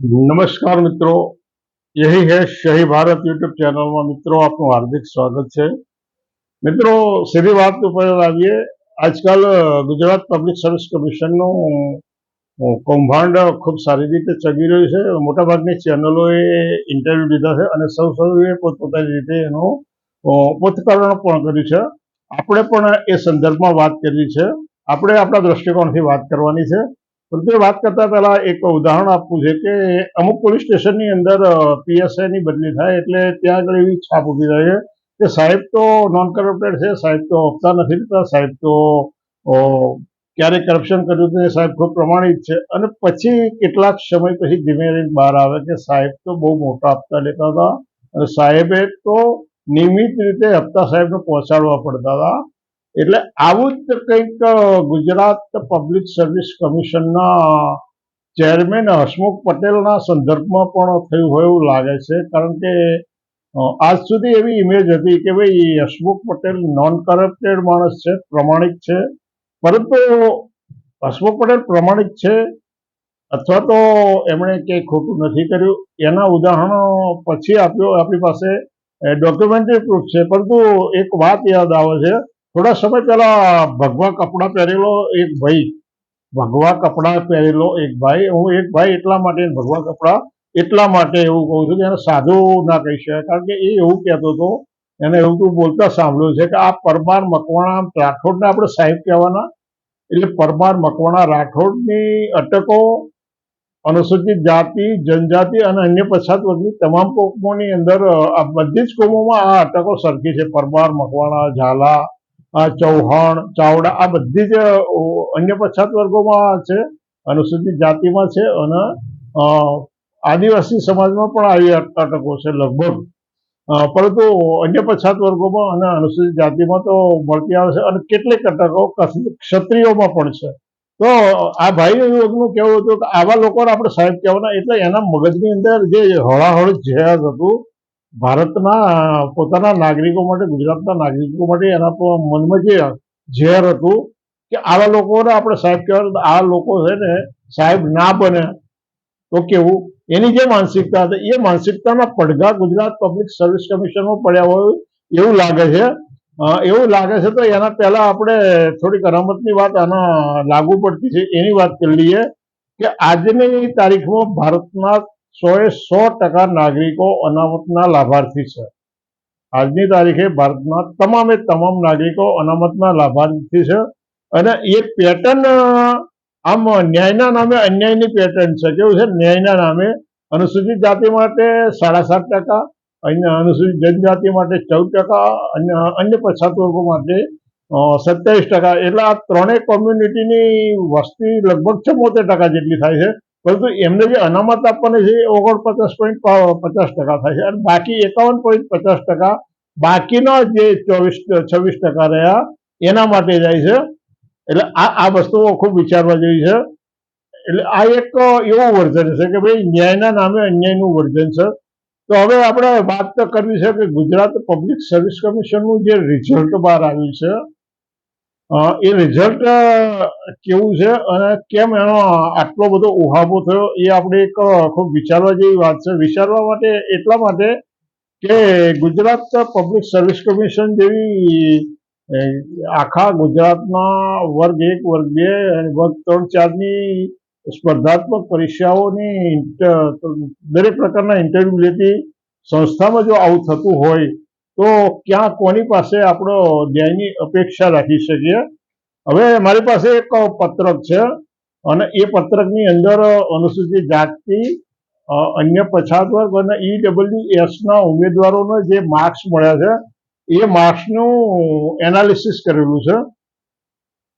નમસ્કાર મિત્રો. યહી હે શહી ભારત યુટ્યુબ ચેનલમાં મિત્રો આપનું હાર્દિક સ્વાગત છે. મિત્રો, સીધી વાત ઉપર આવીએ. આજકાલ ગુજરાત પબ્લિક સર્વિસ કમિશનનું કૌભાંડ ખૂબ સારી રીતે ચગી રહ્યું છે. મોટાભાગની ચેનલોએ ઇન્ટરવ્યૂ લીધા છે અને સૌ સૌએ પોતપોતાની રીતે એનું પોતકરણ પણ કર્યું છે. આપણે પણ એ સંદર્ભમાં વાત કરવી છે. આપણે આપણા દ્રષ્ટિકોણથી વાત કરવાની છે. પરંતુ વાત કરતા પહેલા એક ઉદાહરણ આપવું છે કે અમુક પોલીસ સ્ટેશનની અંદર પીએસઆઈ ની બદલી થાય એટલે ત્યાં આગળ એવી છાપ ઊભી રહે છે કે સાહેબ તો નોન કરપ્ટેડ છે, સાહેબ તો આપતા નથી લેતા, સાહેબ તો ક્યારે કરપ્શન કર્યું તો સાહેબ ખૂબ પ્રમાણિત છે. અને પછી કેટલાક સમય પછી ધીમે ધીમે બહાર આવે કે સાહેબ તો બહુ મોટા હપ્તા લેતા હતા અને સાહેબે તો નિયમિત રીતે હપ્તા સાહેબને પહોંચાડવા પડતા હતા. એટલે આવું જ કંઈક ગુજરાત પબ્લિક સર્વિસ કમિશનના ચેરમેન હસમુખ પટેલના સંદર્ભમાં પણ થયું હોય એવું લાગે છે. કારણ કે આજ સુધી એવી ઇમેજ હતી કે ભાઈ, હસમુખ પટેલ નોન કરપ્ટેડ માણસ છે, પ્રમાણિક છે. પરંતુ હસમુખ પટેલ પ્રમાણિક છે, અથવા તો એમણે કંઈ ખોટું નથી કર્યું. એના ઉદાહરણો પછી આપ્યો, આપણી પાસે ડોક્યુમેન્ટરી પ્રૂફ છે. પરંતુ એક વાત યાદ આવે છે. થોડા સમય પહેલા ભગવા કપડાં પહેરેલો એક ભાઈ. ભગવા કપડાં પહેરેલો એક ભાઈ. હું એક ભાઈ એટલા માટે ભગવા કપડાં એટલા માટે એવું કહું છું કે એને સાધુ ના કહી શકાય. કારણ કે એ એવું કહેતો હતો, એને એવું તું બોલતા સાંભળ્યું છે કે આ પરમાર મકવાણા રાઠોડને આપણે સાહેબ કહેવાના. એટલે પરમાર મકવાણા રાઠોડની અટકો, અનુસૂચિત જાતિ, જનજાતિ અને અન્ય પછાત વર્ગની તમામ કોમોની અંદર આ બધી જ કોમોમાં આ અટકો સરખી છે. પરમાર મકવાણા, ઝાલા ચૌહાણ, ચાવડા, આ બધી જ અન્ય પછાત વર્ગોમાં છે, અનુસૂચિત જાતિમાં છે અને આદિવાસી સમાજમાં પણ આવી અટ- અટકો છે લગભગ. પરંતુ અન્ય પછાત વર્ગોમાં અને અનુસૂચિત જાતિમાં તો મળતી આવે છે અને કેટલીક અટકો ક્ષત્રિયોમાં પણ છે. તો આ ભાઈ નું કેવું હતું કે આવા લોકોને આપણે સાહેબ કહેવાના, એટલે એના મગજની અંદર જે હળાહળ ઝેર હતું ભારતના પોતાના નાગરિકો માટે, ગુજરાતના નાગરિકો માટે એના મનમાં જે ઝેર હતું કે આવા લોકોને આપણે સાહેબ કહેવાય આ લોકો છે ને સાહેબ ના બને. તો કેવું? એની જે માનસિકતા હતી, એ માનસિકતાના પડઘા ગુજરાત પબ્લિક સર્વિસ કમિશનમાં પડ્યા હોય એવું લાગે છે. એવું લાગે છે તો એના પહેલા આપણે થોડીક રમતની વાત આના લાગુ પડતી છે. એની વાત કરી લઈએ કે આજની તારીખમાં ભારતના સો એ સો ટકા નાગરિકો અનામતના લાભાર્થી છે. આજની તારીખે ભારતના તમામે તમામ નાગરિકો અનામતના લાભાર્થી છે અને એ પેટર્ન આમ ન્યાયના નામે અન્યાયની પેટર્ન છે. કેવું છે? ન્યાયના નામે અનુસૂચિત જાતિ માટે સાડા સાત ટકા, અન્ય અનુસૂચિત જનજાતિ માટે ચૌદ ટકા, અન્ય અન્ય પછાત વર્ગો માટે સત્યાવીસ ટકા. એટલે આ ત્રણેય કોમ્યુનિટીની વસ્તી લગભગ ચુમ્મોતેર ટકા જેટલી થાય છે. પરંતુ એમને જે અનામત આપવાની છે, એ ઓગણપચાસ પોઈન્ટ પચાસ ટકા થાય છે અને બાકી એકાવન પોઈન્ટ પચાસ ટકા બાકીના જે ચોવીસ, છવ્વીસ ટકા રહ્યા, એના માટે જાય છે. એટલે આ આ વસ્તુઓ ખૂબ વિચારવા જેવી છે. એટલે આ એક એવું વર્ઝન છે કે ભાઈ ન્યાયના નામે અન્યાયનું વર્ઝન છે. તો હવે આપણે વાત તો કરવી છે કે ગુજરાત પબ્લિક સર્વિસ કમિશનનું જે રિઝલ્ટ બહાર આવ્યું છે એ રિઝલ્ટ કેવું છે અને કેમ એનો આટલો બધો ઉહાબો થયો એ આપણે એક ખૂબ વિચારવા જેવી વાત છે. વિચારવા માટે એટલા માટે કે ગુજરાત પબ્લિક સર્વિસ કમિશન જેવી આખા ગુજરાતમાં વર્ગ એક, વર્ગ બે અને વર્ગ ત્રણ, ચારની સ્પર્ધાત્મક પરીક્ષાઓની દરેક પ્રકારના ઇન્ટરવ્યુ લેતી સંસ્થામાં જો આવું થતું હોય તો ક્યાં કોની પાસે આપણો ન્યાયની અપેક્ષા રાખી શકીએ? હવે મારી પાસે એક પત્રક છે અને એ પત્રકની અંદર અનુસૂચિત જાતિ અન્ય પછાત વર્ગ અને ઈડબ્લ્યુ એસ ના ઉમેદવારોને જે માર્ક્સ મળ્યા છે, એ માર્ક્સનું એનાલિસિસ કરેલું છે.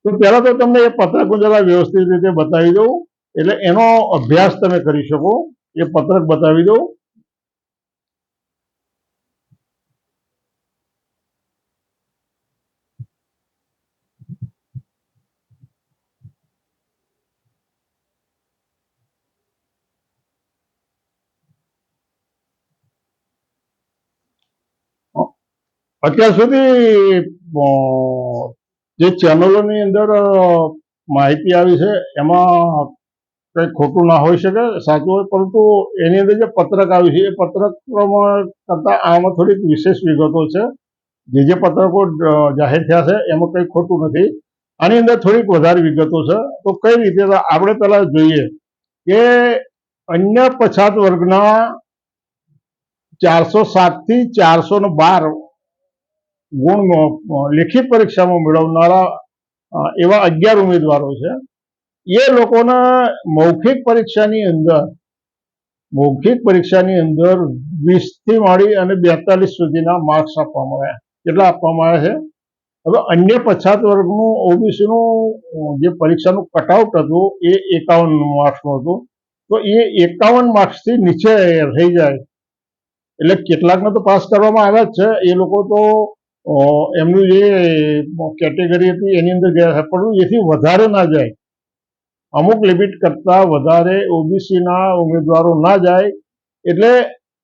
તો પહેલાં તો તમને એ પત્રક હું જરા વ્યવસ્થિત રીતે બતાવી દઉં. એટલે એનો અભ્યાસ તમે કરી શકો. એ પત્રક બતાવી દઉં. અત્યાર સુધી જે ચેનલોની અંદર માહિતી આવી છે, એમાં કંઈ ખોટું ના હોઈ શકે, સાચું હોય, પરંતુ એની અંદર જે પત્રક આવ્યું છે, એ પત્રકમાં કરતાં આમાં થોડીક વિશેષ વિગતો છે. જે જે પત્રકો જાહેર થયા છે, એમાં કંઈ ખોટું નથી. આની અંદર થોડીક વધારે વિગતો છે. તો કઈ રીતે, આપણે પહેલાં જોઈએ કે અન્ય પછાત વર્ગના ચારસો સાતથી ચારસો ને બાર ગુણ લેખિત પરીક્ષામાં મેળવનારા એવા અગિયાર ઉમેદવારો છે. એ લોકોના મૌખિક પરીક્ષાની અંદર, મૌખિક પરીક્ષાની અંદર વીસથી માંડી અને બેતાલીસ સુધીના માર્ક્સ આપવામાં આવ્યા. કેટલા આપવામાં આવ્યા છે? હવે અન્ય પછાત વર્ગનું ઓબીસીનું જે પરીક્ષાનું કટઆઉટ હતું, એ એકાવન માર્ક્સનું હતું. તો એ એકાવન માર્ક્સથી નીચે રહી જાય. એટલે કેટલાકને તો પાસ કરવામાં આવ્યા જ છે. એ લોકો તો એમનું જે કેટેગરી હતી, એની અંદર ગયા પણ એથી વધારે ના જાય. અમુક લિમિટ કરતાં વધારે ઓબીસીના ઉમેદવારો ના જાય. એટલે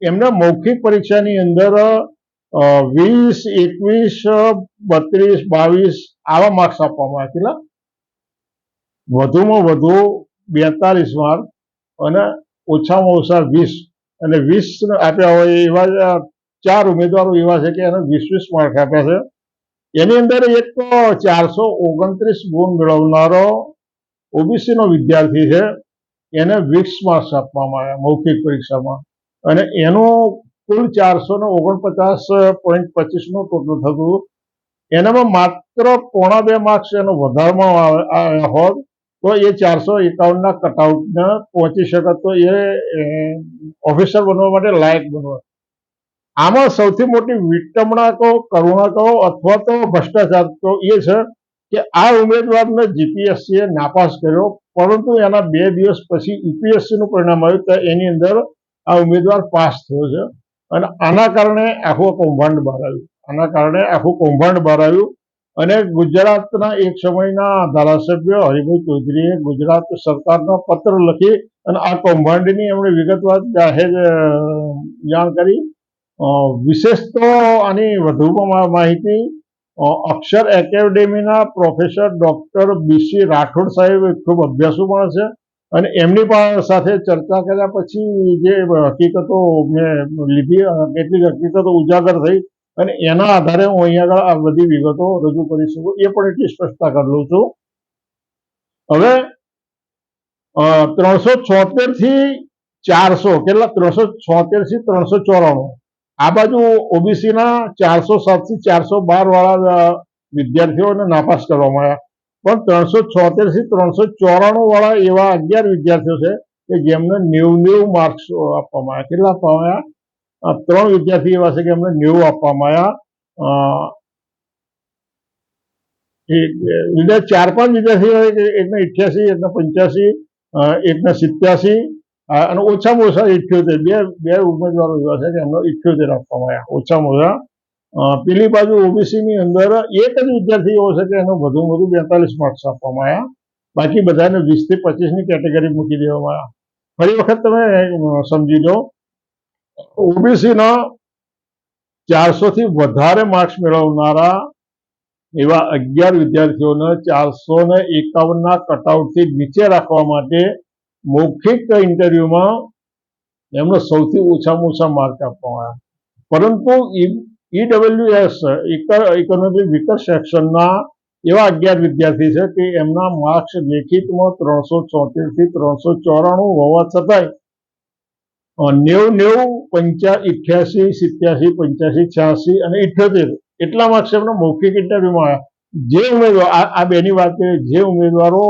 એમને મૌખિક પરીક્ષાની અંદર વીસ, એકવીસ, બત્રીસ, બાવીસ આવા માર્ક્સ આપવામાં આવેલા વધુમાં વધુ બેતાલીસ માર્ક અને ઓછામાં ઓછા વીસ. અને વીસ આપ્યા હોય એવા ચાર ઉમેદવારો એવા છે કે એને વીસ વીસ માર્ક આપ્યા છે. એની અંદર એક ચારસો ઓગણત્રીસ ગુણ મેળવનારો ઓબીસી નો વિદ્યાર્થી છે. એને વીસ માર્ક્સ આપવામાં આવ્યા મૌખિક પરીક્ષામાં. અને એનું કુલ ચારસો ને ઓગણપચાસ પોઈન્ટ પચીસનું ટોટલ થતું. એનામાં માત્ર પોણા બે માર્ક્સ એનો વધારવામાં આવે- આવ્યા હોત, તો એ ચારસો એકાવનના કટઆઉટને પહોંચી શકત, તો એ ઓફિસર બનવા માટે લાયક બનવા આમાં સૌથી મોટી વિટમણા કહો કરુણા કહો અથવા તો ભ્રષ્ટાચાર તો એ છે કે આ ઉમેદવારને જીપીએસસી એ નાપાસ કર્યો. પરંતુ એના બે દિવસ પછી યુપીએસસી નું પરિણામ આવ્યું તો એની અંદર આ ઉમેદવાર પાસ થયો છે. અને આના કારણે આખું કૌભાંડ બહાર આવ્યું. આના કારણે આખું કૌભાંડ બહાર આવ્યું. અને ગુજરાતના એક સમયના ધારાસભ્ય હરિભાઈ ચૌધરીએ ગુજરાત સરકારનો પત્ર લખી અને આ કૌભાંડની એમણે વિગતવાર જાહેર જાણ કરી. વિશેષ તો આની વધુ માહિતી અક્ષર એકેડેમીના પ્રોફેસર ડોક્ટર બીસી રાઠોડ સાહેબ ખૂબ અભ્યાસુ પણ છે અને એમની પણ સાથે ચર્ચા કર્યા પછી જે હકીકતો મેં લીધી કેટલીક હકીકતો ઉજાગર થઈ અને એના આધારે હું અહીંયા આગળ આ બધી વિગતો રજૂ કરી શકું, એ પણ એટલી સ્પષ્ટતા કરી લઉં છું. હવે ત્રણસો છોતેરથી ચારસો, કેટલા? ત્રણસો છોતેરથી ત્રણસો ચોરાણું. આ બાજુ ઓબીસી ના ચારસો સાતથી ચારસો બાર વાળા વિદ્યાર્થીઓને નાપાસ કરવામાં આવ્યા. પણ ત્રણસો છોતેરથી ત્રણસો ચોરાણું વાળા એવા અગિયાર વિદ્યાર્થીઓ છે કે જેમને નેવું નેવું માર્ક્સ આપવામાં આવ્યા. કેટલા આપવામાં આવ્યા? ત્રણ વિદ્યાર્થી એવા છે કે એમને નેવું આપવામાં આવ્યા. બીજા ચાર પાંચ વિદ્યાર્થીઓ એકને ઇઠ્યાસી, એકને પંચ્યાસી એકને સિત્યાસી અને ઓછામાં ઓછા ઇઠ્યોતેર બે બે ઉમેદવારો એવા છે કે એમનો ઇઠ્યોતેર આપવામાં આવ્યા ઓછામાં ઓછા પેલી બાજુ ઓબીસી ની અંદર એક જ વિદ્યાર્થી એવો છે કે એનો વધુ વધુ બેતાલીસ માર્ક્સ આપવામાં આવ્યા બાકી બધાને પચીસની કેટેગરી મૂકી દેવામાં આવ્યા ફરી વખત તમે સમજી લો ઓબીસી ના ચારસો થી વધારે માર્ક્સ મેળવનારા એવા અગિયાર વિદ્યાર્થીઓને ચારસો ને એકાવનના કટઆઉટથી નીચે રાખવા માટે મૌખિક ઇન્ટરવ્યુમાં એમને સૌથી ઓછામાં ઓછા માર્ક આપવામાં આવ્યા. પરંતુ ઈડબલ્યુએસ ઇકોનોમિક વિકર સેક્શનના એવા અગિયાર વિદ્યાર્થી છે કે એમના માર્ક્સ લેખિતમાં ત્રણસો ચોતેરથી ત્રણસો ચોરાણું હોવા છતાંય નેવ, નેવું, પંચા, ઇઠ્યાસી, સિત્યાસી, પંચ્યાસી, છ્યાસી અને ઇઠ્યોતેર એટલા માર્ક્સ એમના મૌખિક ઇન્ટરવ્યુમાં આવ્યા. જે ઉમેદવાર આ બેની વાત કરીએ, જે ઉમેદવારો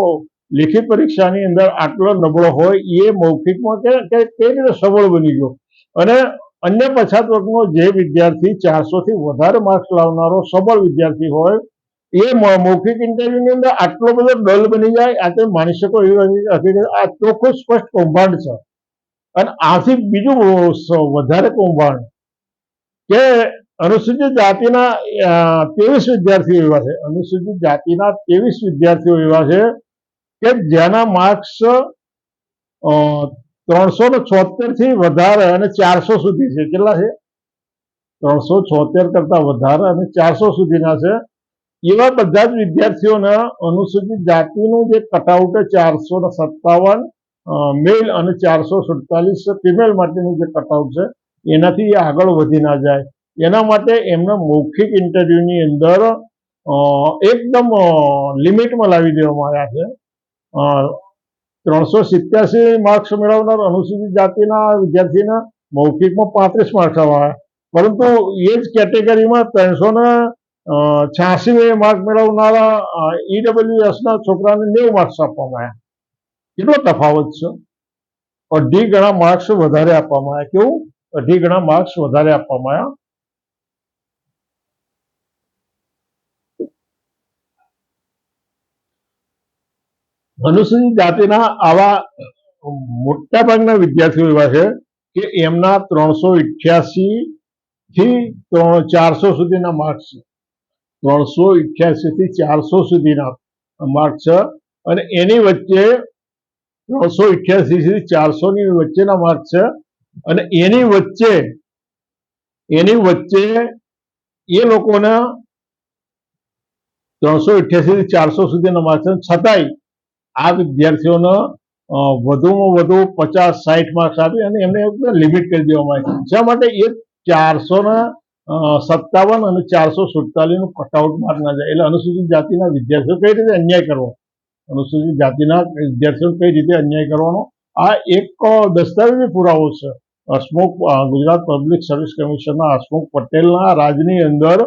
લેખિત પરીક્ષાની અંદર આટલો નબળો હોય એ મૌખિકમાં કે કઈ રીતે સબળ બની ગયો? અને અન્ય પછાત વર્ગનો જે વિદ્યાર્થી ચારસો થી વધારે માર્ક્સ લાવનારો સબળ વિદ્યાર્થી હોય, એ મૌખિક ઇન્ટરવ્યુની અંદર આટલો બધો ડલ બની જાય, આ તો માની શકો એવી હકીકત આ ચોખ્ખું સ્પષ્ટ કૌભાંડ છે. અને આથી બીજું વધારે કૌભાંડ કે અનુસૂચિત જાતિના ત્રેવીસ વિદ્યાર્થીઓ એવા છે. અનુસૂચિત જાતિના ત્રેવીસ વિદ્યાર્થીઓ એવા છે કે જેના માર્ક્સ ત્રણસો ને છોતેરથી વધારે અને ચારસો સુધી છે. કેટલા છે? ત્રણસો છોતેર કરતા વધારે અને ચારસો સુધીના છે. એવા બધા જ વિદ્યાર્થીઓને અનુસૂચિત જાતિનું જે કટઆઉટ ચારસો ને સત્તાવન મેલ અને ચારસો સુડતાલીસ ફિમેલ માટેનું જે કટઆઉટ છે, એનાથી એ આગળ વધી ના જાય. એના માટે એમના મૌખિક ઇન્ટરવ્યુની અંદર એકદમ લિમિટમાં લાવી દેવામાં આવ્યા છે. ત્રણસો સિત્યાસી માર્ક્સ મેળવનાર અનુસૂચિત જાતિના વિદ્યાર્થીના મૌખિકમાં પાંત્રીસ માર્ક્સ આવ્યા પરંતુ એ જ કેટેગરીમાં ત્રણસો ને છ્યાસી માર્ક મેળવનારા ઈડબ્લ્યુએસના છોકરાને નેવું માર્ક્સ આપવામાં આવ્યા. કેટલો તફાવત છે? અઢી ગણા માર્ક્સ વધારે આપવામાં આવ્યા. કેવું? અઢી ગણા માર્ક્સ વધારે આપવામાં આવ્યા. અનુસૂચિત જાતિના આવા મોટા ભાગના વિદ્યાર્થીઓ એવા છે કે એમના ત્રણસો ઇઠ્યાસી થી ચારસો સુધીના માર્ક્સ છે. ત્રણસો ઇઠ્યાસી થી ચારસો સુધીના માર્ક છે અને એની વચ્ચે ત્રણસો ઇઠ્યાસી થી ચારસો ની વચ્ચેના માર્ક છે અને એની વચ્ચે એની વચ્ચે એ લોકોના ત્રણસો ઇઠ્યાસી થી ચારસો સુધીના માર્ક્સ છતાંય આ વિદ્યાર્થીઓનો વધુમાં વધુ પચાસ સાઠ માર્ક્સ આપી અને એમને લિમિટ કરી દેવામાં આવી. શા માટે એ ચારસો ને સત્તાવન અને ચારસો સુડતાલીસનું કટઆઉટ માર્ક ના જાય? એટલે અનુસૂચિત જાતિના વિદ્યાર્થીઓ કઈ રીતે અન્યાય કરવો? અનુસૂચિત જાતિના વિદ્યાર્થીઓ કઈ રીતે અન્યાય કરવાનો? આ એક દસ્તાવેજી પુરાવો છે. હસમુખ ગુજરાત પબ્લિક સર્વિસ કમિશનના હસમુખ પટેલના રાજની અંદર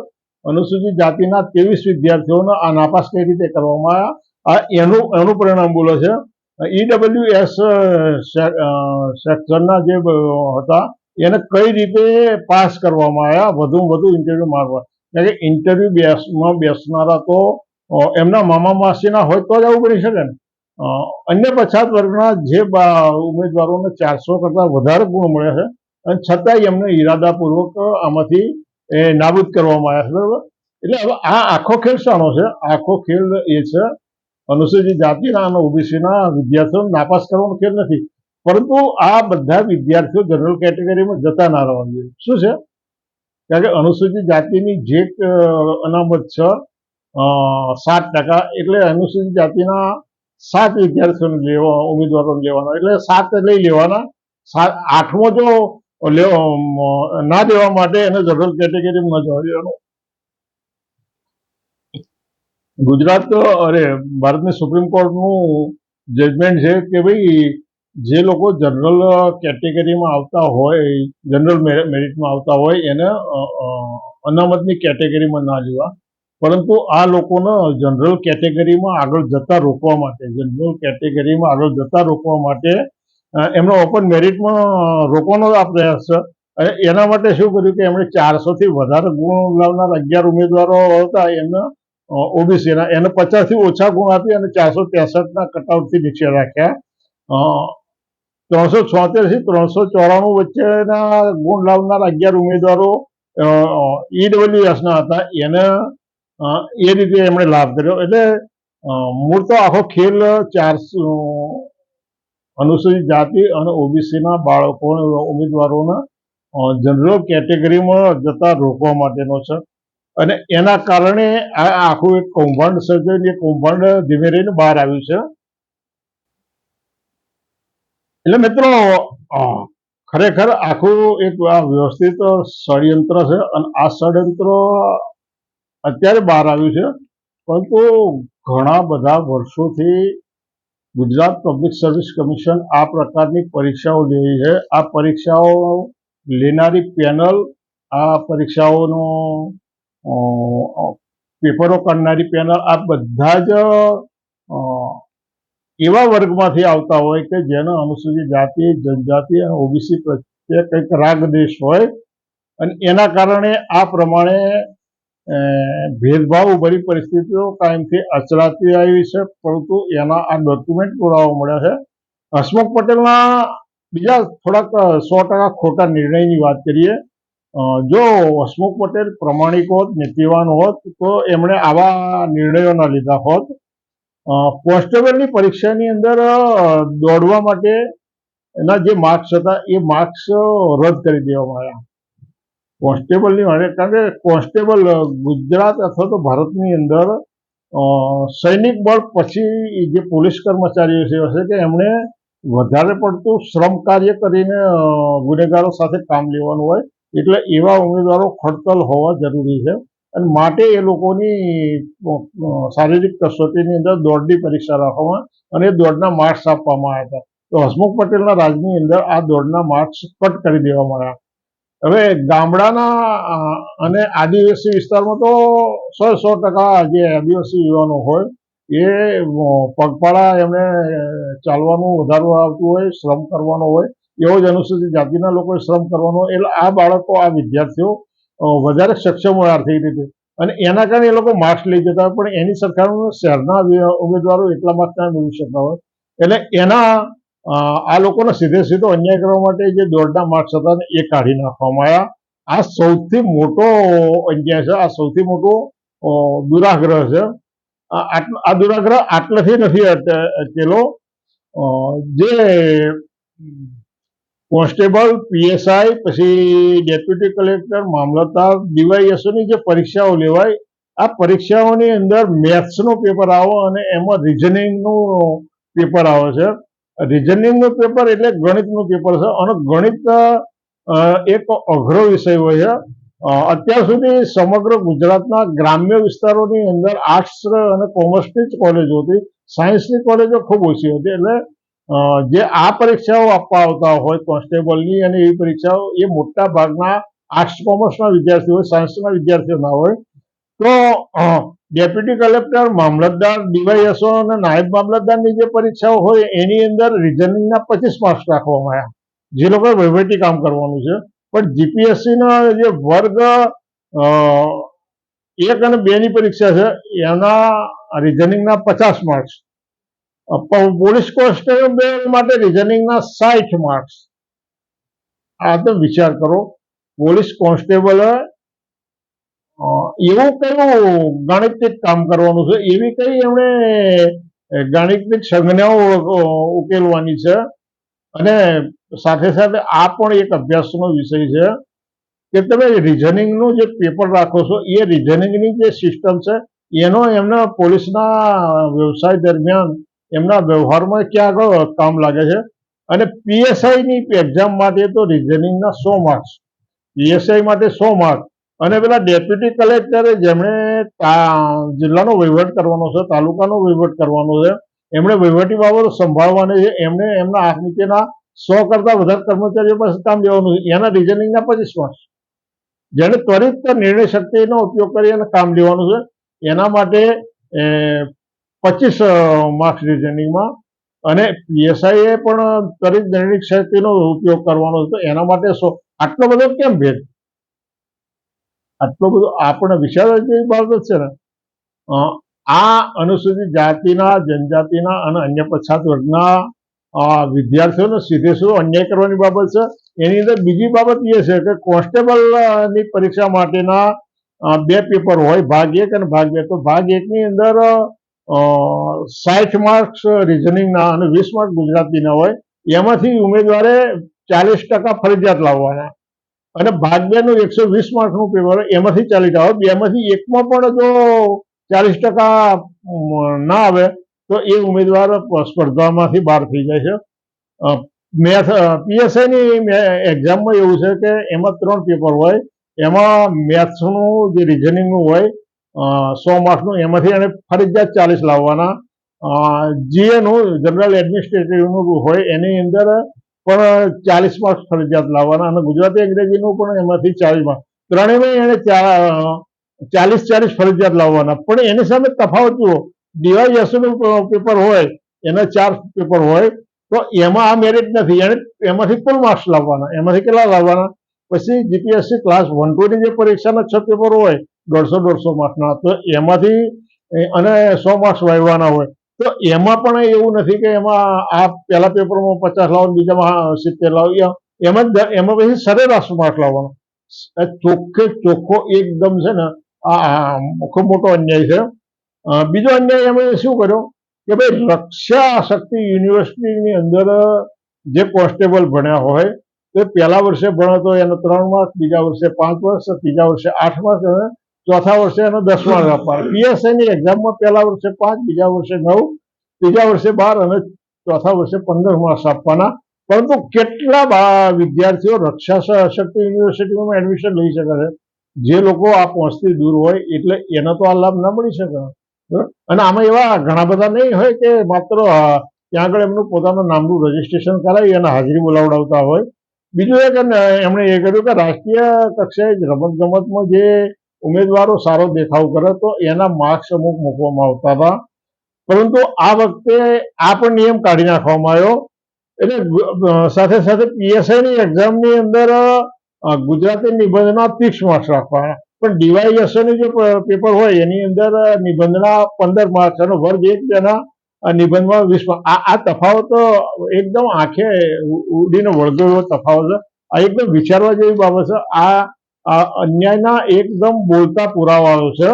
અનુસૂચિત જાતિના ત્રેવીસ વિદ્યાર્થીઓનો આ નાપાસ કઈ રીતે કરવામાં આવ્યા? આ એનું એનું પરિણામ બોલે છે. ઈડબ્લ્યુએસ સેક્શનના જે હતા, એને કઈ રીતે પાસ કરવામાં આવ્યા? વધુ વધુ ઇન્ટરવ્યુ મારવા. કારણ કે ઇન્ટરવ્યુ બેસમાં, બેસનારા તો એમના મામા માસીના હોય તો જ આવું કરી શકે ને. અન્ય પછાત વર્ગના જે ઉમેદવારોને ચારસો કરતાં વધારે ગુણ મળ્યા છે. અને છતાંય એમને ઈરાદાપૂર્વક આમાંથી એ નાબૂદ કરવામાં આવ્યા છે, બરાબર? એટલે હવે આ આખો ખેલ શાનો છે. આખો ખેલ એ છે અનુસૂચિત જાતિના અને ઓબીસીના વિદ્યાર્થીઓને નાપાસ કરવાનો ખેલ નથી. પરંતુ આ બધા વિદ્યાર્થીઓ જનરલ કેટેગરીમાં જતા ના રહેવા જોઈએ. શું છે? કારણ કે અનુસૂચિત જાતિની જે અનામત છે સાત ટકા, એટલે અનુસૂચિત જાતિના સાત વિદ્યાર્થીઓને લેવા, ઉમેદવારોને લેવાના. એટલે સાત લઈ લેવાના. સાત આઠમો જો ના દેવા માટે એને જનરલ કેટેગરીમાં ન જવા દેવાનું. ગુજરાત અરે, ભારતની સુપ્રીમ કોર્ટનું જજમેન્ટ છે કે ભાઈ, જે લોકો જનરલ કેટેગરીમાં આવતા હોય જનરલ મેરિટમાં આવતા હોય, એને અનામતની કેટેગરીમાં ના લેવા પરંતુ આ લોકોને જનરલ કેટેગરીમાં આગળ જતા રોકવા માટે જનરલ કેટેગરીમાં આગળ જતા રોકવા માટે એમનો ઓપન મેરિટમાં રોકવાનો આ પ્રયાસ છે. અને એના માટે શું કર્યું કે એમણે ચારસોથી વધારે ગુણ લાવનાર અગિયાર ઉમેદવારો હતા, એમને ઓબીસીના એને પચાસથી ઓછા ગુણ આપી અને ચારસો ત્રેસઠના કટઆઉટથી નીચે રાખ્યા. ત્રણસો છોતેરથી ત્રણસો ચોરાણું વચ્ચેના ગુણ લાવનાર અગિયાર ઉમેદવારો ઈડબ્લ્યુએસના હતા. એને એ રીતે એમણે લાભ કર્યો. એટલે મૂળ તો આખો ખેલ ચારસો અનુસૂચિત જાતિ અને ઓબીસીના બાળકો, ઉમેદવારોના જનરલ કેટેગરીમાં જતા રોકવા માટેનો છે. અને એના કારણે આ આખું એક કૌભાંડ સર્જાયું એ કૌભાંડ ધીમે રહીને બહાર આવ્યું છે. એટલે મિત્રો ખરેખર આખું એક આ વ્યવસ્થિત ષડયંત્ર છે અને આ ષડયંત્ર અત્યારે બહાર આવ્યું છે. પરંતુ ઘણા બધા વર્ષોથી ગુજરાત પબ્લિક સર્વિસ કમિશન આ પ્રકારની પરીક્ષાઓ લે છે. આ પરીક્ષાઓ લેનારી પેનલ આ પરીક્ષાઓનો પેપરો કાઢનારી પેનલ આ બધા જ એવા વર્ગમાંથી આવતા હોય કે જેનો અનુસૂચિત જાતિ, જનજાતિ અને ઓબીસી પ્રત્યે કંઈક રાગ દેશ હોય અને એના કારણે આ પ્રમાણે ભેદભાવ ભરી પરિસ્થિતિઓ કાયમથી અચલાતી આવી છે. પરંતુ એના આ ડોક્યુમેન્ટ પુરાવા મળ્યા છે. હસમુખ પટેલના બીજા થોડાક સો ટકા ખોટા નિર્ણયની વાત કરીએ. જો હસમુખ પટેલ પ્રમાણિક હોત, નીતિવાન હોત, તો એમણે આવા નિર્ણયો ના લીધા હોત. કોન્સ્ટેબલની પરીક્ષાની અંદર દોડવા માટે એના જે માર્ક્સ હતા, એ માર્ક્સ રદ કરી દેવામાં આવ્યા. કોન્સ્ટેબલની માટે કારણ કે કોન્સ્ટેબલ ગુજરાત અથવા તો ભારતની અંદર સૈનિક બળ પછી જે પોલીસ કર્મચારીઓ છે હશે કે એમણે વધારે પડતું શ્રમ કાર્ય કરીને ગુનેગારો સાથે કામ લેવાનું હોય. એટલે એવા ઉમેદવારો ખડતલ હોવા જરૂરી છે. અને માટે એ લોકોની શારીરિક કસોટીની અંદર દોડની પરીક્ષા રાખવામાં અને દોડના માર્ક્સ આપવામાં આવ્યા હતા. તો હસમુખ પટેલના રાજની અંદર આ દોડના માર્ક્સ કટ કરી દેવામાં આવ્યા. હવે ગામડાના અને આદિવાસી વિસ્તારમાં તો સો સો ટકા જે આદિવાસી યુવાનો હોય, એ પગપાળા એમને ચાલવાનું વધારવા આવતું હોય, શ્રમ કરવાનો હોય એવો જ અનુસૂચિત જાતિના લોકોએ શ્રમ કરવાનો. એટલે આ બાળકો, આ વિદ્યાર્થીઓ વધારે સક્ષમ હોય આર્થિક રીતે. અને એના કારણે એ લોકો માર્ક્સ લઈ જતા હોય, પણ એની સરખામણીમાં શહેરના ઉમેદવારો એટલા માર્ક્સ ના મેળવી શકતા હોય. એટલે એના આ લોકોને સીધે સીધો અન્યાય કરવા માટે જે દોડના માર્ક્સ હતા એ કાઢી નાખવામાં આવ્યા. આ સૌથી મોટો અન્યાય છે, આ સૌથી મોટો દુરાગ્રહ છે. આ દુરાગ્રહ આટલાથી નથી અટ- અટકેલો જે કોન્સ્ટેબલ, પીએસઆઈ, પછી ડેપ્યુટી કલેક્ટર, મામલતદાર, ડીવાયએસઓની જે પરીક્ષાઓ લેવાય, આ પરીક્ષાઓની અંદર મેથ્સનું પેપર આવે અને એમાં રિઝનિંગનું પેપર આવે છે. રિઝનિંગનું પેપર એટલે ગણિતનું પેપર છે અને ગણિત એક અઘરો વિષય હોય છે. અત્યાર સુધી સમગ્ર ગુજરાતના ગ્રામ્ય વિસ્તારોની અંદર આર્ટ્સ અને કોમર્સની જ કોલેજો હતી. સાયન્સની કોલેજો ખૂબ ઓછી હતી એટલે જે આ પરીક્ષાઓ આપવા આવતા હોય કોન્સ્ટેબલની અને એવી પરીક્ષાઓ એ મોટા ભાગના આર્ટ્સ કોમર્સના વિદ્યાર્થીઓ હોય સાયન્સના વિદ્યાર્થીઓ ના હોય. તો ડેપ્યુટી કલેક્ટર મામલતદાર, ડીવાયએસઓ અને નાયબ મામલતદારની જે પરીક્ષાઓ હોય, એની અંદર રિઝનિંગના પચીસ માર્ક્સ રાખવામાં આવ્યા. જે લોકોએ વહીવટી કામ કરવાનું છે. પણ જીપીએસસીના જે વર્ગ એક અને બેની પરીક્ષા છે, એના રિઝનિંગના પચાસ માર્ક્સ પોલીસ કોન્સ્ટેબલ માટે રિઝનિંગના સાઠ માર્ક્સ. આ તો વિચાર કરો, પોલીસ કોન્સ્ટેબલ એવું કયું ગાણિતિક કામ કરવાનું છે? એવી કઈ એમણે ગાણિતિક સંજ્ઞાઓ ઉકેલવાની છે? અને સાથે સાથે આ પણ એક અભ્યાસનો વિષય છે કે તમે રિઝનિંગનું જે પેપર રાખો છો, એ રિઝનિંગની જે સિસ્ટમ છે, એનો એમના પોલીસના વ્યવસાય દરમિયાન એમના વ્યવહારમાં ક્યાં આગળ કામ લાગે છે. અને પીએસઆઈની એક્ઝામ માટે તો રિઝનિંગના સો માર્ક્સ પીએસઆઈ માટે સો માર્ક્સ અને પેલા ડેપ્યુટી કલેક્ટરે જેમણે જિલ્લાનો વહીવટ કરવાનો છે, તાલુકાનો વહીવટ કરવાનો છે, એમણે વહીવટી બાબતો સંભાળવાની છે એમણે એમના હાથ નીચેના સો કરતા વધારે કર્મચારીઓ પાસે કામ લેવાનું છે. એના રિઝનિંગના પચીસ માર્ક્સ જેને ત્વરિત નિર્ણય શક્તિનો ઉપયોગ કરી અને કામ લેવાનું છે. એના માટે પચીસ માર્ક્સ રિઝનિંગમાં અને પીએસઆઈએ પણ ત્વરિત નિર્ણય શક્તિનો ઉપયોગ કરવાનો હતો. એના માટે શો આટલો બધો કેમ ભેદ? આટલો બધો આપણે વિચાર જેવી બાબત છે ને. આ અનુસૂચિત જાતિના, જનજાતિના અને અન્ય પછાત વર્ગના વિદ્યાર્થીઓને સીધે સીધો અન્યાય કરવાની બાબત છે. એની અંદર બીજી બાબત એ છે કે કોન્સ્ટેબલની પરીક્ષા માટેના બે પેપર હોય, ભાગ એક અને ભાગ બે. તો ભાગ એકની અંદર સાઠ માર્ક્સ રિઝનિંગના અને વીસ માર્ક ગુજરાતીના હોય, એમાંથી ઉમેદવારે ચાલીસ ટકા ફરજિયાત લાવવાના. અને ભાગ બે નું એકસો વીસ માર્કનું પેપર એમાંથી ચાલીસ આવે, બેમાંથી એકમાં પણ જો ચાલીસ ટકા ના આવે, તો એ ઉમેદવાર સ્પર્ધામાંથી બહાર થઈ જાય છે. મેથ પીએસઆઈની એક્ઝામમાં એવું છે કે એમાં ત્રણ પેપર હોય. એમાં મેથ્સનું જે રિઝનિંગનું હોય સો માર્ક્સનું, એમાંથી એને ફરજિયાત ચાલીસ લાવવાના. જીએનું, જનરલ એડમિનિસ્ટ્રેટિવનું હોય, એની અંદર પણ ચાલીસ માર્ક્સ ફરજિયાત લાવવાના અને ગુજરાતી અંગ્રેજીનું પણ એમાંથી ચાલીસ માર્ક્સ. ત્રણેયમાં એને ચાલીસ ચાલીસ ફરજિયાત લાવવાના. પણ એની સામે તફાવત જુઓ. ડીવાયએસનું પેપર હોય, એના ચાર પેપર હોય, તો એમાં આ મેરિટ નથી. એને એમાંથી કુલ માર્ક્સ લાવવાના. એમાંથી કેટલા લાવવાના? પછી જીપીએસસી ક્લાસ વન ટુની જે પરીક્ષાના છ પેપર હોય દોઢસો દોઢસો માર્ક્સના તો એમાંથી અને સો માર્ક્સ વાવવાના હોય. તો એમાં પણ એવું નથી કે એમાં આ પહેલા પેપરમાં પચાસ લાવો બીજામાં સિત્તેર લાવો. એમ એમાં પછી સરેરાશ માર્ક લાવવાનો. ચોખ્ખે ચોખ્ખો એકદમ છે ને, આ ખૂબ મોટો અન્યાય છે. બીજો અન્યાય એમાં શું કર્યો કે ભાઈ રક્ષા શક્તિ યુનિવર્સિટીની અંદર જે કોન્સ્ટેબલ ભણ્યા હોય, તે પહેલા વર્ષે ભણતો એને ત્રણ માર્ક બીજા વર્ષે પાંચ વર્ષ ત્રીજા વર્ષે આઠ માર્ક અને ચોથા વર્ષે અને દસ માર્ક પીએસઆઈની પીએસઆઈ એક્ઝામમાં પહેલા વર્ષે પાંચ બીજા વર્ષે નવ ત્રીજા વર્ષે બાર અને ચોથા વર્ષે પંદર માર્ક્સ આપવાના. પરંતુ કેટલા વિદ્યાર્થીઓ રક્ષા શક્તિ યુનિવર્સિટીમાં એડમિશન લઈ શકે છે? જે લોકો આ પહોંચથી દૂર હોય એટલે એનો તો આ લાભ ના મળી શકે? અને આમાં એવા ઘણા બધા નહીં હોય કે માત્ર ત્યાં આગળ એમનું પોતાનું નામનું રજીસ્ટ્રેશન કરાવી અને હાજરી બોલાવડાવતા હોય. બીજું એ કે એમણે એ કર્યું કે રાષ્ટ્રીય કક્ષાએ જ રમતગમતમાં જે ઉમેદવારો સારો દેખાવ કરે તો એના માર્ક્સ અમુક મૂકવામાં આવતા હતા. પરંતુ આ વખતે આ પણ નિયમ કાઢી નાખવામાં આવ્યો. એટલે સાથે સાથે પીએસઆઈની એક્ઝામની અંદર ગુજરાતી નિબંધના ત્રીસ માર્ક્સ રાખવાના. પણ ડીવાયએસઓની જે પેપર હોય એની અંદર નિબંધના પંદર માર્ક્સ અને વર્ગ એક તેના નિબંધમાં વીસ આ આ તફાવત એકદમ આંખે ઉડીને વળગો એવો તફાવત છે. આ એકદમ વિચારવા જેવી બાબત છે. આ આ અન્યાયના એકદમ બોલતા પુરાવાઓ છે.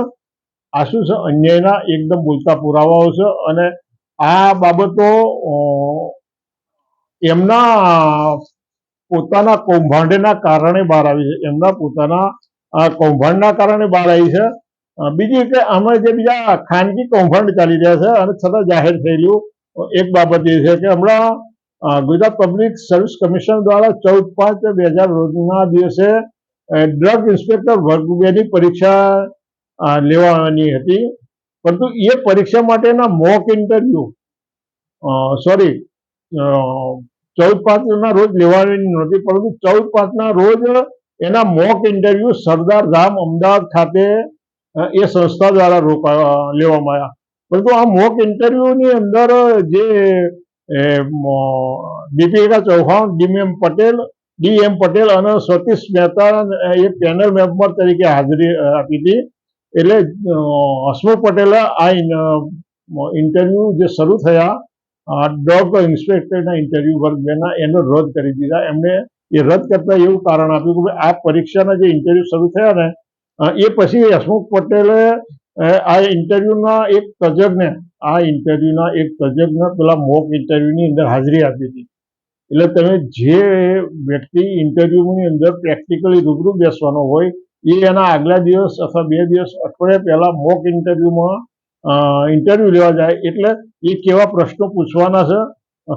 આ શું છે? અન્યાયના એકદમ બોલતા પુરાવાઓ છે અને આ બાબતો એમના પોતાના કૌભાંડના કારણે બહાર આવી છે. એમના પોતાના કૌભાંડના કારણે બહાર આવી છે. બીજી કે આમાં જે બીજા ખાનગી કૌભાંડ ચાલી રહ્યા છે અને છતાં જાહેર થયેલું એક બાબત એ છે કે હમણાં ગુજરાત પબ્લિક સર્વિસ કમિશન દ્વારા ચૌદ પાંચ બે હજાર રોજના દિવસે ડ્રગ ઇન્સ્પેક્ટર વર્ગ બેની પરીક્ષા લેવાની હતી. પરંતુ એ પરીક્ષા માટેના મોક ઇન્ટરવ્યુ સોરી ચૌદ પાંચના રોજ લેવાની નહોતી, પરંતુ ચૌદ પાંચના રોજ એના મોક ઇન્ટરવ્યુ સરદાર ધામ અમદાવાદ ખાતે એ સંસ્થા દ્વારા રોકા લેવામાં આવ્યા. પરંતુ આ મોક ઇન્ટરવ્યુની અંદર જે Deepika Chauhan, DM Patel D M Patel અને સતીશ મહેતા એ પેનલ મેમ્બર તરીકે હાજરી આપી હતી. એટલે હસમુખ પટેલે આ ઇન્ટરવ્યુ જે શરૂ થયા ડોગ ઇન્સ્પેક્ટરના ઇન્ટરવ્યુ વર્ગ બેના એને રદ કરી દીધા. એમણે એ રદ કરતા એવું કારણ આપ્યું કે આ પરીક્ષાના જે ઇન્ટરવ્યુ શરૂ થયા ને એ પછી હસમુખ પટેલે આ ઇન્ટરવ્યુના એક તજજ્ઞને આ ઇન્ટરવ્યુના એક તજજ્ઞ પેલા મોક ઇન્ટરવ્યુની અંદર હાજરી આપી હતી. એટલે તમે જે વ્યક્તિ ઇન્ટરવ્યુની અંદર પ્રેક્ટિકલી રૂબરૂ બેસવાનો હોય, એ એના આગલા દિવસ અથવા બે દિવસ અઠવાડિયા પહેલા મોક ઇન્ટરવ્યુમાં ઇન્ટરવ્યુ લેવા જાય. એટલે એ કેવા પ્રશ્નો પૂછવાના છે,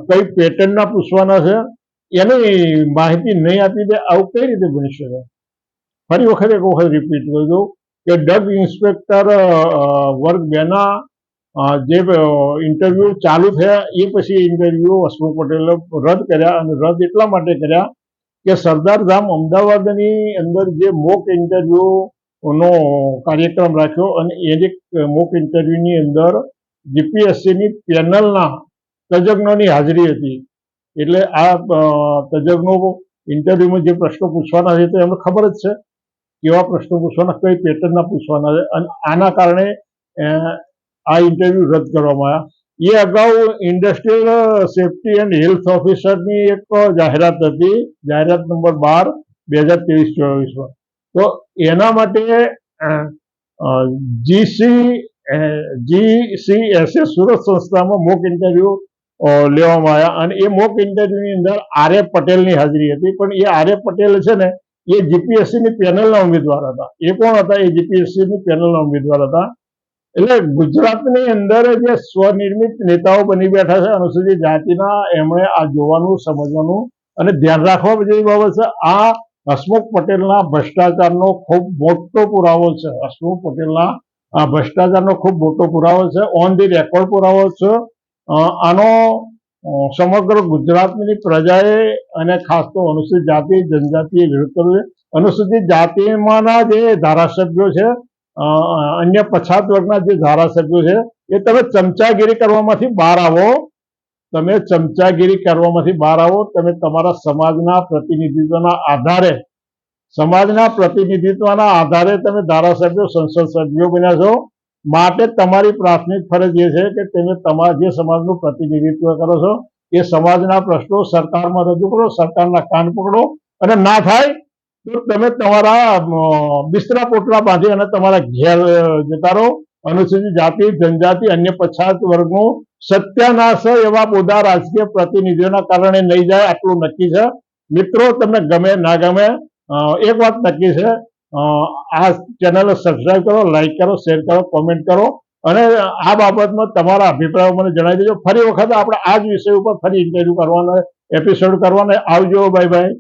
કઈ પેટર્નના પૂછવાના છે, એની માહિતી નહીં આપી દે, આવું કઈ રીતે બની શકે? ફરી વખત એક વખત રિપીટ કરી દઉં કે ડગ ઇન્સ્પેક્ટર વર્ગ બેના જે ઇન્ટરવ્યુ ચાલુ થયા, એ પછી ઇન્ટરવ્યુ હસમુખ પટેલે રદ કર્યા અને રદ એટલા માટે કર્યા કે સરદાર ધામ અમદાવાદની અંદર જે મોક ઇન્ટરવ્યૂનો કાર્યક્રમ રાખ્યો અને એ મોક ઇન્ટરવ્યુની અંદર જીપીએસસીની પેનલના તજજ્ઞોની હાજરી હતી. એટલે આ તજજ્ઞો ઇન્ટરવ્યુમાં જે પ્રશ્નો પૂછવાના છે તો એમને ખબર જ છે. કેવા પ્રશ્નો પૂછવાના, કઈ પેટર્નના પૂછવાના છે અને આના કારણે આ ઇન્ટરવ્યુ રદ કરવામાં આવ્યા એ અગાઉ ઇન્ડસ્ટ્રીયલ સેફ્ટી એન્ડ હેલ્થ ઓફિસરની એક જાહેરાત હતી જાહેરાત નંબર બાર બે હજાર ત્રેવીસ ચોવીસમાં તો એના માટે જીસી જીસીએસએ સુરત સંસ્થામાં મોક ઇન્ટરવ્યુ લેવામાં આવ્યા અને એ મોક ઇન્ટરવ્યુની અંદર આર એફ પટેલની હાજરી હતી પણ એ આર એફ પટેલ છે ને એ જીપીએસસીની પેનલના ઉમેદવાર હતા। એ કોણ હતા? એ જીપીએસસીની પેનલના ઉમેદવાર હતા। એટલે ગુજરાતની અંદર જે સ્વનિર્મિત નેતાઓ બની બેઠા છે અનુસૂચિત જાતિના એમણે આ જોવાનું, સમજવાનું અને ધ્યાન રાખવા જેવી બાબત છે. આ હસમુખ પટેલના ભ્રષ્ટાચારનો ખૂબ મોટો પુરાવો છે. હસમુખ પટેલના, આ ભ્રષ્ટાચારનો ખૂબ મોટો પુરાવો છે. ઓન ધી રેકોર્ડ પુરાવો છે. આનો સમગ્ર ગુજરાતની પ્રજાએ અને ખાસ તો અનુસૂચિત જાતિ, જનજાતિએ વિરોધ કર્યો છે. અનુસૂચિત જાતિમાંના જે ધારાસભ્યો છે અન્ય પછાત વર્ગના જે ધારાસભ્યો છે, એ તમે ચમચાગીરી કરવામાંથી બહાર આવો. તમે ચમચાગીરી કરવામાંથી બહાર આવો. તમે તમારા સમાજના પ્રતિનિધિત્વના આધારે, સમાજના પ્રતિનિધિત્વના આધારે તમે ધારાસભ્યો, સંસદ સભ્યો બન્યા છો. માટે તમારી પ્રાથમિક ફરજ એ છે કે તમે તમારા જે સમાજનું પ્રતિનિધિત્વ કરો છો, એ સમાજના પ્રશ્નો સરકારમાં રજૂ કરો, સરકારના કાન પકડો અને ના થાય તો તમે તમારા બિસ્તરા પોટલા બાંધી અને તમારા ઘેર જતા રહો. અનુસૂચિત જાતિ, જનજાતિ, અન્ય પછાત વર્ગનું સત્યાનાશ એવા બધા રાજકીય પ્રતિનિધિઓના કારણે નહીં જાય, આટલું નક્કી છે. મિત્રો, તમને ગમે, ના ગમે એક વાત નક્કી છે. આ ચેનલ સબસ્ક્રાઇબ કરો, લાઈક કરો, શેર કરો, કોમેન્ટ કરો. અને આ બાબતમાં તમારા અભિપ્રાયો મને જણાવી દેજો. ફરી વખત આપણે આ જ વિષય ઉપર ફરી ઇન્ટરવ્યુ કરવાનો એપિસોડ કરવાનો. આવજો બાય બાય